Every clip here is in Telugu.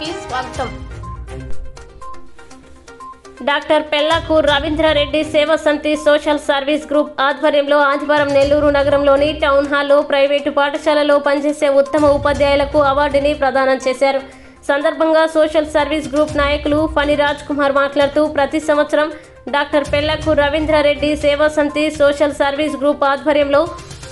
కి స్వాగతం. డాక్టర్ పెల్లాకు రవీంద్రారెడ్డి సేవా సమితి సోషల్ సర్వీస్ గ్రూప్ ఆధ్వర్యంలో ఆదివారం నెల్లూరు నగరంలోని టౌన్ హాల్లో ప్రైవేటు పాఠశాలలో పనిచేసే ఉత్తమ ఉపాధ్యాయులకు అవార్డుని ప్రదానం చేశారు. సందర్భంగా సోషల్ సర్వీస్ గ్రూప్ నాయకులు ఫణి రాజ్ కుమార్ మాట్లాడుతూ ప్రతి సంవత్సరం డాక్టర్ పెల్లాకు రవీంద్రారెడ్డి సేవా సమితి సోషల్ సర్వీస్ గ్రూప్ ఆధ్వర్యంలో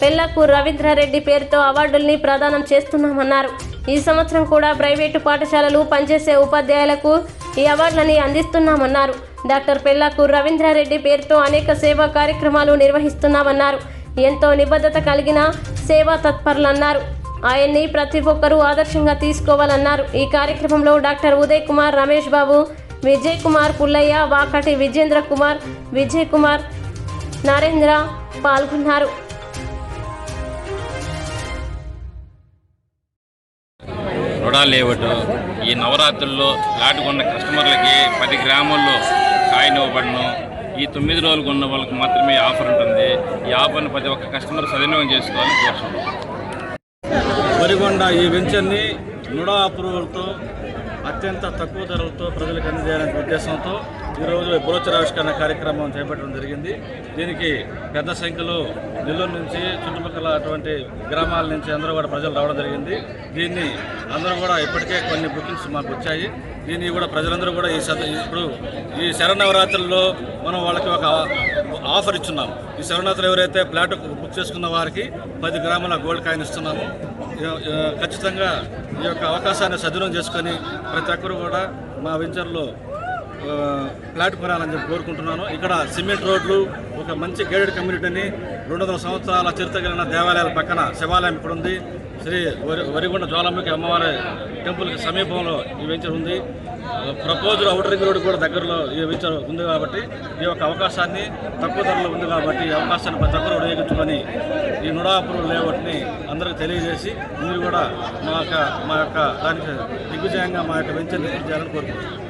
పెళ్ళకు రవీంద్రారెడ్డి పేరుతో అవార్డుల్ని ప్రదానం చేస్తున్నామన్నారు. ఈ సంవత్సరం కూడా ప్రైవేటు పాఠశాలలు పనిచేసే ఉపాధ్యాయులకు ఈ అవార్డులని అందిస్తున్నామన్నారు. డాక్టర్ పెళ్ళకు రవీంద్రారెడ్డి పేరుతో అనేక సేవా కార్యక్రమాలు నిర్వహిస్తున్నామన్నారు. ఎంతో నిబద్ధత కలిగిన సేవా తత్పరులన్నారు. ఆయన్ని ప్రతి ఒక్కరూ ఆదర్శంగా తీసుకోవాలన్నారు. ఈ కార్యక్రమంలో డాక్టర్ ఉదయ్ కుమార్ రమేష్ బాబు విజయ్ కుమార్ పుల్లయ్య వాకటి విజేంద్ర కుమార్ విజయ్ కుమార్ నరేంద్ర పాల్గొన్నారు. రుణాలు లేవట్ ఈ నవరాత్రుల్లో దాటుకున్న కస్టమర్లకి పది గ్రాముల్లో కాయిన్ ఇవ్వబడను. ఈ తొమ్మిది రోజులు ఉన్న వాళ్ళకి మాత్రమే ఆఫర్ ఉంటుంది. ఈ ఆఫర్ని ప్రతి ఒక్క కస్టమర్ సద్వినియోగం చేసుకోవాలని కోరుతున్నాం వరిగొండ ఈ వెంచర్ని నుడా అప్రూవల్తో అత్యంత తక్కువ ధరలతో ప్రజలకు అందజేయాలనే ఉద్దేశంతో ఈరోజు బ్రోచర్ ఆవిష్కరణ కార్యక్రమం చేపట్టడం జరిగింది. దీనికి పెద్ద సంఖ్యలో నెల్లూరు నుంచి చుట్టుపక్కల అటువంటి గ్రామాల నుంచి అందరూ కూడా ప్రజలు రావడం జరిగింది. దీన్ని అందరూ కూడా ఇప్పటికే కొన్ని బుకింగ్స్ మాకు వచ్చాయి. దీన్ని కూడా ప్రజలందరూ కూడా ఈ ఇప్పుడు ఈ శరణవరాత్రుల్లో మనం వాళ్ళకి ఒక ఆఫర్ ఇచ్చున్నాం. ఈ శరణార్థులు ఎవరైతే ఫ్లాట్ బుక్ చేసుకున్న వారికి పది గ్రాముల గోల్డ్ కాయిన్ ఇస్తున్నాము. ఖచ్చితంగా ఈ యొక్క అవకాశాన్ని సద్వినియోగం చేసుకొని ప్రతి ఒక్కరు కూడా మా వెంచర్లో ఫ్లాట్ కొనాలని చెప్పి కోరుకుంటున్నాను. ఇక్కడ సిమెంట్ రోడ్లు ఒక మంచి గైడెడ్ కమ్యూనిటీని రెండు వందల సంవత్సరాల చరిత్ర కలిగిన దేవాలయాల పక్కన శివాలయం ఇక్కడ ఉంది. శ్రీ వరి వరిగొండ జ్వాలాముఖి అమ్మవారి టెంపుల్కి సమీపంలో ఈ వెంచర్ ఉంది. ప్రపోజల్ అవుటర్ రింగ్ రోడ్ కూడా దగ్గరలో ఈ వెంచర్ ఉంది కాబట్టి ఈ యొక్క అవకాశాన్ని తక్కువ ధరలో ఉంది కాబట్టి ఈ అవకాశాన్ని ప్రతి ఒక్కరు ఉపయోగించుకొని ఈ నుడాపురం లేఅవుట్ని అందరికీ తెలియజేసి మీరు కూడా మా యొక్క మా యొక్క దానికి దిగ్విజయంగా మా యొక్క వెంచర్ని చేయాలని కోరుకుంటున్నాను.